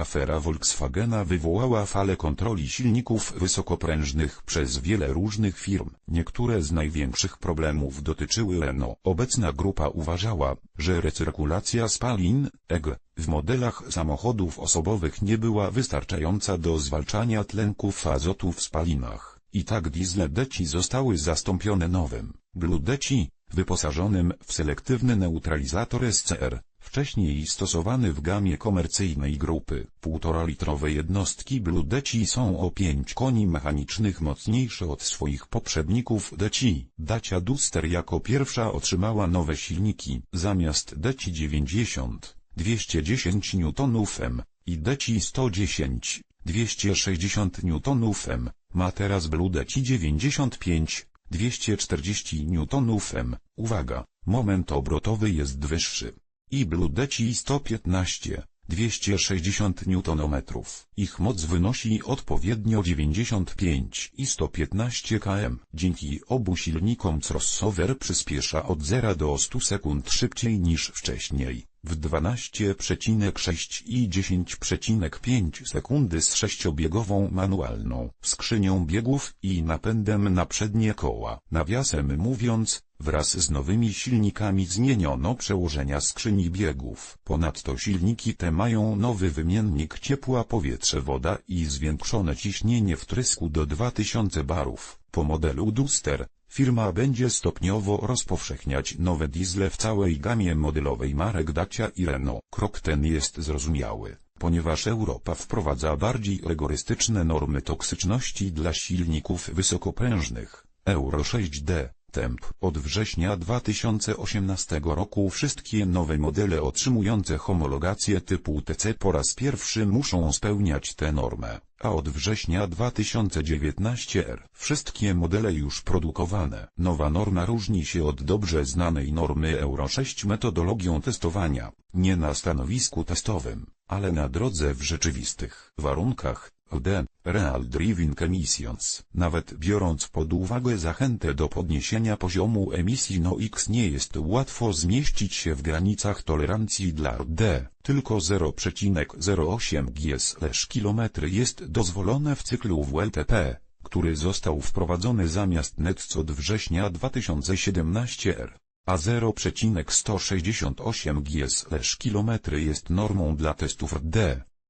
Afera Volkswagena wywołała falę kontroli silników wysokoprężnych przez wiele różnych firm. Niektóre z największych problemów dotyczyły Renault. Obecna grupa uważała, że recyrkulacja spalin EG w modelach samochodów osobowych nie była wystarczająca do zwalczania tlenków azotu w spalinach. I tak diesle deci zostały zastąpione nowym Blue Deci, wyposażonym w selektywny neutralizator SCR, wcześniej stosowany w gamie komercyjnej grupy. 1,5-litrowe jednostki Blue Deci są o 5 koni mechanicznych mocniejsze od swoich poprzedników Deci. Dacia Duster jako pierwsza otrzymała nowe silniki, zamiast Deci 90, 210 Nm i Deci 110, 260 Nm, ma teraz Blue Deci 95, 240 Nm. Uwaga, moment obrotowy jest wyższy. I Blue Deci 115, 260 Nm. Ich moc wynosi odpowiednio 95 i 115 km. Dzięki obu silnikom crossover przyspiesza od 0 do 100 sekund szybciej niż wcześniej. W 12,6 i 10,5 sekundy z sześciobiegową manualną skrzynią biegów i napędem na przednie koła. Nawiasem mówiąc, wraz z nowymi silnikami zmieniono przełożenia skrzyni biegów. Ponadto silniki te mają nowy wymiennik ciepła powietrze-woda i zwiększone ciśnienie wtrysku do 2000 barów. Po modelu Duster, Firma będzie stopniowo rozpowszechniać nowe diesle w całej gamie modelowej marek Dacia i Renault. Krok ten jest zrozumiały, ponieważ Europa wprowadza bardziej rygorystyczne normy toksyczności dla silników wysokoprężnych. Euro 6D Temp. Od września 2018 roku wszystkie nowe modele otrzymujące homologację typu TC po raz pierwszy muszą spełniać tę normę, a od września 2019 R wszystkie modele już produkowane. Nowa norma różni się od dobrze znanej normy Euro 6 metodologią testowania, nie na stanowisku testowym, ale na drodze w rzeczywistych warunkach. LD, Real Driving Emissions. Nawet biorąc pod uwagę zachętę do podniesienia poziomu emisji NOx nie jest łatwo zmieścić się w granicach tolerancji dla RD. Tylko 0,08 g/km jest dozwolone w cyklu WLTP, który został wprowadzony zamiast NETC od września 2017 r a 0,168 g/km jest normą dla testów RD.